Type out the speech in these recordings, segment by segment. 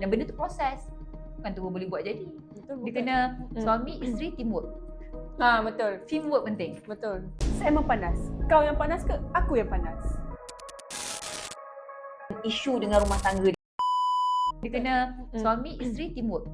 Dan benda tu proses. Bukan tu boleh buat jadi. Betul, Dia bukan. kena Hmm. suami, isteri, teamwork. Ha, betul. Teamwork penting. Betul. Saya memang panas. Kau yang panas ke? Aku yang panas. Isu dengan rumah tangga dia. Dia kena Hmm. suami, isteri, teamwork.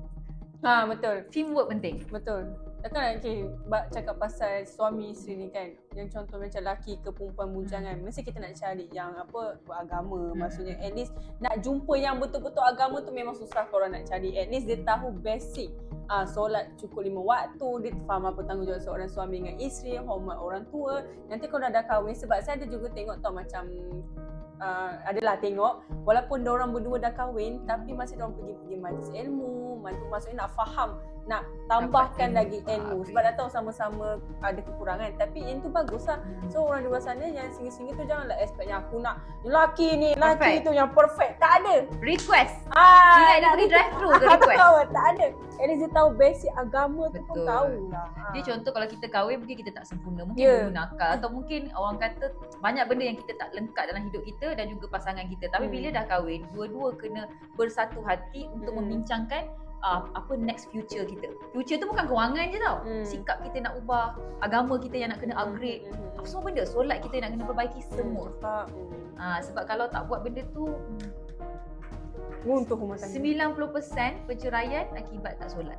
Ha, betul. Teamwork penting. Betul. Takkan okay, cakap pasal suami isteri ni kan? Yang contoh macam lelaki ke perempuan bujang kan? Mesti kita nak cari yang apa beragama Hmm. Maksudnya. At least nak jumpa yang betul-betul agama tu memang susah korang nak cari. At least dia tahu basic Ah, solat cukup lima waktu, dia faham apa tanggungjawab seorang suami dengan isteri, hormat orang tua. Nanti kalau dah kahwin sebab saya ada juga tengok tau macam uh, adalah tengok walaupun orang berdua dah kahwin tapi masih orang pergi-pergi majlis ilmu, maksud- maksudnya nak faham, nak tambahkan lagi Ah, ilmu sebab dah tahu sama-sama ada kekurangan tapi yang tu bagus lah. So orang di luar sana yang singgah-singgah tu janganlah expect yang aku nak lelaki ni, lelaki tu yang perfect. Tak ada. Request. Ah, dia nak pergi drive thru ke request? tahu, tak ada. At least dia tahu basic agama tu pun Betul. tahu lah. Dia contoh kalau kita kahwin mungkin kita tak sempurna. Mungkin dulu nakal atau mungkin orang kata banyak benda yang kita tak lengkap dalam hidup kita dan juga pasangan kita. Tapi Hmm. bila dah kahwin, dua-dua kena bersatu hati untuk Hmm. membincangkan uh, apa next future kita. Future tu bukan kewangan je tau. Hmm. Sikap kita nak ubah, agama kita yang nak kena upgrade. Hmm, hmm, Apa semua benda, solat kita nak kena perbaiki hmm. semua. Hmm. Ha, sebab kalau tak buat benda tu Runtuh rumah tangga. 90% perceraian akibat tak solat.